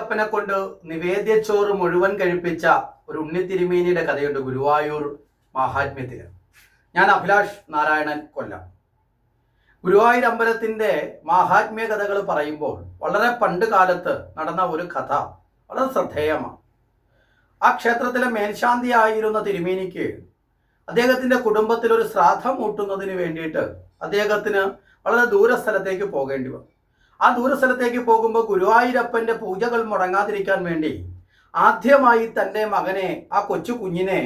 അപ്പനെ കൊണ്ട് നിവേദ്യച്ചോറ് മുഴുവൻ കഴിപ്പിച്ച ഒരു ഉണ്ണിത്തിരുമേനിയുടെ കഥയുണ്ട് ഗുരുവായൂർ മഹാത്മ്യത്തിന് ഞാൻ അഭിലാഷ് നാരായണൻ കൊല്ലം. ഗുരുവായൂർ അമ്പലത്തിന്റെ മാഹാത്മ്യ കഥകൾ പറയുമ്പോൾ വളരെ പണ്ട് കാലത്ത് നടന്ന ഒരു കഥ വളരെ ശ്രദ്ധേയമാണ്. ആ ക്ഷേത്രത്തിലെ മേൽശാന്തിയായിരുന്ന തിരുമേനിക്ക് അദ്ദേഹത്തിന്റെ കുടുംബത്തിൽ ഒരു ശ്രാദ്ധം ഊട്ടുന്നതിന് വേണ്ടിയിട്ട് അദ്ദേഹത്തിന് വളരെ ദൂരസ്ഥലത്തേക്ക് പോകേണ്ടി വന്നു. ആ ദൂരസ്ഥലത്തേക്ക് പോകുമ്പോൾ ഗുരുവായൂരപ്പന്റെ പൂജകൾ മുടങ്ങാതിരിക്കാൻ വേണ്ടി ആദ്യമായി തന്റെ മകനെ ആ കൊച്ചു കുഞ്ഞിനെ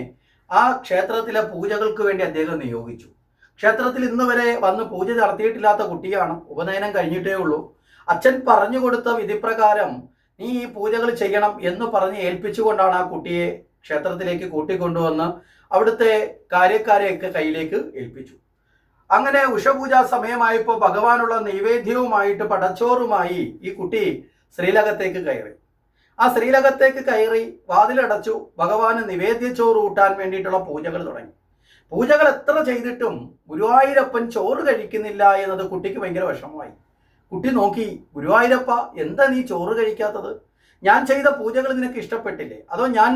ആ ക്ഷേത്രത്തിലെ പൂജകൾക്ക് വേണ്ടി അദ്ദേഹം നിയോഗിച്ചു. ക്ഷേത്രത്തിൽ ഇന്ന് വരെ വന്ന് പൂജ നടത്തിയിട്ടില്ലാത്ത കുട്ടിയാണ്. ഉപനയനം കഴിഞ്ഞിട്ടേ ഉള്ളൂ. അച്ഛൻ പറഞ്ഞു കൊടുത്ത വിധിപ്രകാരം നീ ഈ പൂജകൾ ചെയ്യണം എന്ന് പറഞ്ഞ് ഏൽപ്പിച്ചുകൊണ്ടാണ് ആ കുട്ടിയെ ക്ഷേത്രത്തിലേക്ക് കൂട്ടിക്കൊണ്ടുവന്ന് അവിടുത്തെ കാര്യക്കാരെയൊക്കെ കയ്യിലേക്ക് ഏൽപ്പിച്ചു. അങ്ങനെ ഉഷപൂജ സമയമായപ്പോൾ ഭഗവാനുള്ള നൈവേദ്യവുമായിട്ട് പടച്ചോറുമായി ഈ കുട്ടി ശ്രീലകത്തേക്ക് കയറി. ആ ശ്രീലകത്തേക്ക് കയറി വാതിലടച്ചു ഭഗവാന് നിവേദ്യച്ചോറ് ഊട്ടാൻ വേണ്ടിയിട്ടുള്ള പൂജകൾ തുടങ്ങി. പൂജകൾ എത്ര ചെയ്തിട്ടും ഗുരുവായൂരപ്പൻ ചോറ് കഴിക്കുന്നില്ല എന്നത് കുട്ടിക്ക് ഭയങ്കര വിഷമമായി. കുട്ടി നോക്കി ഗുരുവായൂരപ്പ എന്താ നീ ചോറ് കഴിക്കാത്തത്? ഞാൻ ചെയ്ത പൂജകൾ നിനക്ക് ഇഷ്ടപ്പെട്ടില്ലേ? അതോ ഞാൻ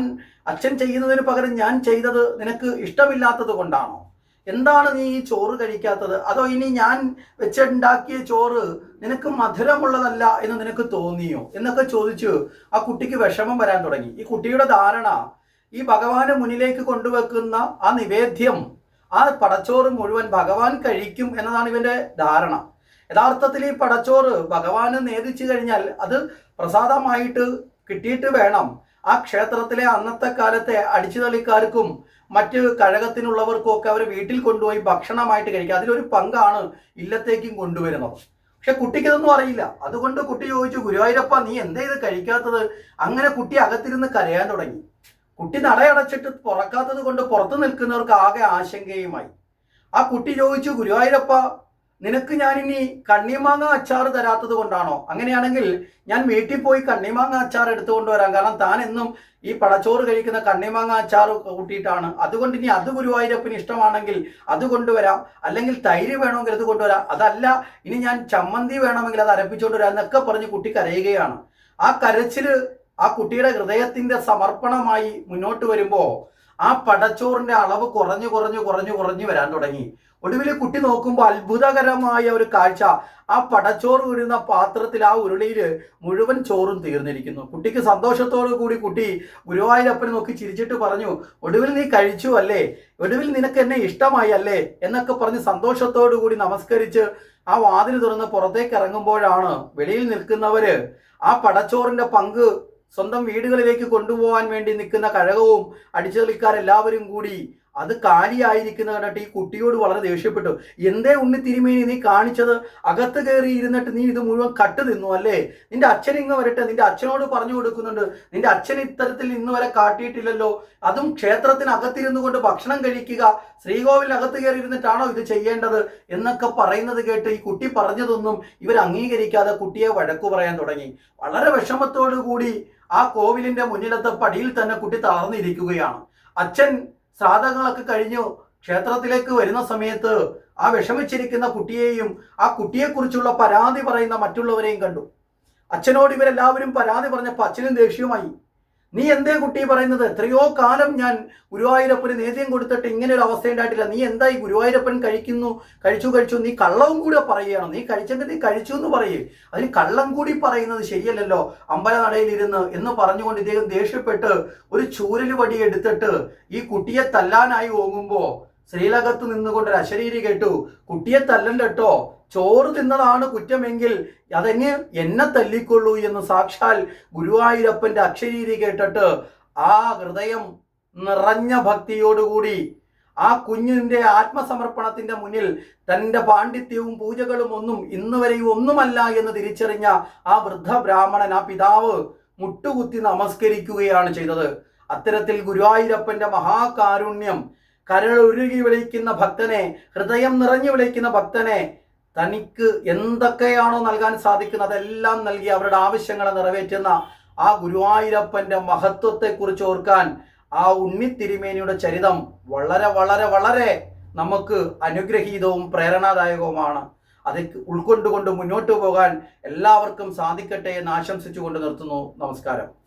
അച്ഛൻ ചെയ്യുന്നതിന് പകരം ഞാൻ ചെയ്തത് നിനക്ക് ഇഷ്ടമില്ലാത്തത് കൊണ്ടാണോ? എന്താണ് നീ ഈ ചോറ് കഴിക്കാത്തത്? അതോ ഇനി ഞാൻ വെച്ചുണ്ടാക്കിയ ചോറ് നിനക്ക് മധുരമുള്ളതല്ല എന്ന് നിനക്ക് തോന്നിയോ? എന്നൊക്കെ ചോദിച്ചു ആ കുട്ടിക്ക് വിഷമം വരാൻ തുടങ്ങി. ഈ കുട്ടിയുടെ ധാരണ ഈ ഭഗവാന് മുന്നിലേക്ക് കൊണ്ടുവെക്കുന്ന ആ നിവേദ്യം ആ പടച്ചോറ് മുഴുവൻ ഭഗവാൻ കഴിക്കും എന്നതാണ് ഇവന്റെ ധാരണ. യഥാർത്ഥത്തിൽ ഈ പടച്ചോറ് ഭഗവാന് നേദിച്ചു കഴിഞ്ഞാൽ അത് പ്രസാദമായിട്ട് കിട്ടിയിട്ട് വേണം. ആ ക്ഷേത്രത്തിലെ അന്നത്തെ കാലത്തെ അടിച്ചുതളിക്കാർക്കും മറ്റ് കഴകത്തിനുള്ളവർക്കും ഒക്കെ അവർ വീട്ടിൽ കൊണ്ടുപോയി ഭക്ഷണമായിട്ട് കഴിക്കുക. അതിലൊരു പങ്കാണ് ഇല്ലത്തേക്കും കൊണ്ടുവരുന്നത്. പക്ഷെ കുട്ടിക്ക് ഇതൊന്നും അറിയില്ല. അതുകൊണ്ട് കുട്ടി ചോദിച്ചു ഗുരുവായൂരപ്പ നീ എന്താ ഇത് കഴിക്കാത്തത്? അങ്ങനെ കുട്ടി അകത്തിരുന്ന് കരയാൻ തുടങ്ങി. കുട്ടി നടയടച്ചിട്ട് തുറക്കാത്തത് കൊണ്ട് പുറത്തു നിൽക്കുന്നവർക്ക് ആകെ ആശങ്കയുമായി. ആ കുട്ടി ചോദിച്ചു ഗുരുവായൂരപ്പ നിനക്ക് ഞാൻ ഇനി കണ്ണിമാങ്ങ അച്ചാർ തരാത്തത് കൊണ്ടാണോ? അങ്ങനെയാണെങ്കിൽ ഞാൻ വീട്ടിൽ പോയി കണ്ണിമാങ്ങ അച്ചാർ എടുത്തുകൊണ്ട് വരാം. കാരണം താൻ എന്നും ഈ പടച്ചോറ് കഴിക്കുന്ന കണ്ണിമാങ്ങ അച്ചാർ കൂട്ടിയിട്ടാണ്. അതുകൊണ്ട് ഇനി അത് ഗുരുവായൂരപ്പന് ഇഷ്ടമാണെങ്കിൽ അത് കൊണ്ടുവരാം. അല്ലെങ്കിൽ തൈര് വേണമെങ്കിൽ അത് കൊണ്ടുവരാം. അതല്ല ഇനി ഞാൻ ചമ്മന്തി വേണമെങ്കിൽ അത് അരപ്പിച്ചുകൊണ്ട് വരാം എന്നൊക്കെ പറഞ്ഞ് കുട്ടി കരയുകയാണ്. ആ കരച്ചിൽ ആ കുട്ടിയുടെ ഹൃദയത്തിന്റെ സമർപ്പണമായി മുന്നോട്ട് വരുമ്പോൾ ആ പടച്ചോറിന്റെ അളവ് കുറഞ്ഞു കുറഞ്ഞു കുറഞ്ഞു കുറഞ്ഞു വരാൻ തുടങ്ങി. ഒടുവിൽ കുട്ടി നോക്കുമ്പോൾ അത്ഭുതകരമായ ഒരു കാഴ്ച. ആ പടച്ചോറ് വീഴുന്ന പാത്രത്തിൽ ആ ഉരുളിയിൽ മുഴുവൻ ചോറും തീർന്നിരിക്കുന്നു. കുട്ടിക്ക് സന്തോഷത്തോടു കൂടി കുട്ടി ഗുരുവായൂരപ്പനെ നോക്കി ചിരിച്ചിട്ട് പറഞ്ഞു ഒടുവിൽ നീ കഴിച്ചു അല്ലേ? ഒടുവിൽ നിനക്ക് എന്നെ ഇഷ്ടമായി അല്ലേ? എന്നൊക്കെ പറഞ്ഞ് സന്തോഷത്തോടു കൂടി നമസ്കരിച്ച് ആ വാതിൽ തുറന്ന് പുറത്തേക്ക് ഇറങ്ങുമ്പോഴാണ് വെളിയിൽ നിൽക്കുന്നവര് ആ പടച്ചോറിന്റെ പങ്ക് സ്വന്തം വീടുകളിലേക്ക് കൊണ്ടുപോകാൻ വേണ്ടി നിൽക്കുന്ന കഴകവും അടിച്ചുകളിക്കാരെല്ലാവരും കൂടി അത് കാലിയായിരിക്കുന്ന കണ്ടിട്ട് ഈ കുട്ടിയോട് വളരെ ദേഷ്യപ്പെട്ടു. എന്തേ ഉണ്ണി തിരുമേനി നീ കാണിച്ചത്? അകത്ത് കയറി ഇരുന്നിട്ട് നീ ഇത് മുഴുവൻ കട്ട് തിന്നു അല്ലേ? നിന്റെ അച്ഛൻ ഇങ്ങ് വരട്ടെ. നിന്റെ അച്ഛനോട് പറഞ്ഞു കൊടുക്കുന്നുണ്ട്. നിന്റെ അച്ഛൻ ഇത്തരത്തിൽ ഇന്ന് വരെ കാട്ടിയിട്ടില്ലല്ലോ. അതും ക്ഷേത്രത്തിനകത്തിരുന്നു കൊണ്ട് ഭക്ഷണം കഴിക്കുക. ശ്രീകോവിലകത്ത് കയറി ഇരുന്നിട്ടാണോ ഇത് ചെയ്യേണ്ടത് എന്നൊക്കെ പറയുന്നത് കേട്ട് ഈ കുട്ടി പറഞ്ഞതൊന്നും ഇവർ അംഗീകരിക്കാതെ കുട്ടിയെ വഴക്കു പറയാൻ തുടങ്ങി. വളരെ വിഷമത്തോടു കൂടി ആ കോവിലിന്റെ മുന്നിലത്തെ പടിയിൽ തന്നെ കുട്ടി തളർന്നിരിക്കുകയാണ്. അച്ഛൻ ശ്രാദ്ധങ്ങളൊക്കെ കഴിഞ്ഞു. ക്ഷേത്രത്തിലേക്ക് വരുന്ന സമയത്ത് ആ വിഷമിച്ചിരിക്കുന്ന കുട്ടിയെയും ആ കുട്ടിയെക്കുറിച്ചുള്ള പരാതി പറയുന്ന മറ്റുള്ളവരെയും കണ്ടു. അച്ഛനോട് ഇവരെല്ലാവരും പരാതി പറഞ്ഞപ്പോൾ അച്ഛനും ദേഷ്യവുമായി. നീ എന്തേ കുട്ടി പറയുന്നത്? എത്രയോ കാലം ഞാൻ ഗുരുവായൂരപ്പന് നേദ്യം കൊടുത്തിട്ട് ഇങ്ങനെ ഒരു അവസ്ഥ ഉണ്ടായിട്ടില്ല. നീ എന്തായി ഗുരുവായൂരപ്പൻ കഴിക്കുന്നു? കഴിച്ചു കഴിച്ചു. നീ കള്ളവും കൂടെ പറയുകയാണ്. നീ കഴിച്ചെങ്കിൽ നീ കഴിച്ചു എന്ന് പറയേ. അതിന് കള്ളം കൂടി പറയുന്നത് ശരിയല്ലല്ലോ. അമ്പലനടയിലിരുന്ന് എന്ന് പറഞ്ഞുകൊണ്ട് ഇദ്ദേഹം ദേഷ്യപ്പെട്ട് ഒരു ചൂരൽ വടി എടുത്തിട്ട് ഈ കുട്ടിയെ തല്ലാനായി ഓങ്ങുമ്പോ ശ്രീലകത്ത് നിന്നുകൊണ്ട് ഒരു അശരീരി കേട്ടു. കുട്ടിയെ തല്ലണ്ട കേട്ടോ ചോറ് തിന്നതാണ് കുറ്റമെങ്കിൽ അതെങ്ങ് എന്നെ തല്ലിക്കൊള്ളൂ എന്ന് സാക്ഷാൽ ഗുരുവായൂരപ്പന്റെ അക്ഷരീരി കേട്ടിട്ട് ആ ഹൃദയം നിറഞ്ഞ ഭക്തിയോടുകൂടി ആ കുഞ്ഞിന്റെ ആത്മസമർപ്പണത്തിന്റെ മുന്നിൽ തന്റെ പാണ്ഡിത്യവും പൂജകളും ഒന്നും ഇന്നുവരെയും ഒന്നുമല്ല എന്ന് തിരിച്ചറിഞ്ഞ ആ വൃദ്ധ ബ്രാഹ്മണൻ ആ പിതാവ് മുട്ടുകുത്തി നമസ്കരിക്കുകയാണ് ചെയ്തത്. അത്തരത്തിൽ ഗുരുവായൂരപ്പന്റെ മഹാകാരുണ്യം കരളുരുകി വിളിക്കുന്ന ഭക്തനെ ഹൃദയം നിറഞ്ഞു വിളിക്കുന്ന ഭക്തനെ തനിക്ക് എന്തൊക്കെയാണോ നൽകാൻ സാധിക്കുന്നത് അതെല്ലാം നൽകി അവരുടെ ആവശ്യങ്ങളെ നിറവേറ്റുന്ന ആ ഗുരുവായൂരപ്പന്റെ മഹത്വത്തെക്കുറിച്ച് ഓർക്കാൻ ആ ഉണ്ണി തിരുമേനിയുടെ ചരിതം വളരെ വളരെ വളരെ നമുക്ക് അനുഗ്രഹീതവും പ്രേരണാദായകവുമാണ്. അത് ഉൾക്കൊണ്ടുകൊണ്ട് മുന്നോട്ട് പോകാൻ എല്ലാവർക്കും സാധിക്കട്ടെ എന്ന് ആശംസിച്ചുകൊണ്ട് നിർത്തുന്നു. നമസ്കാരം.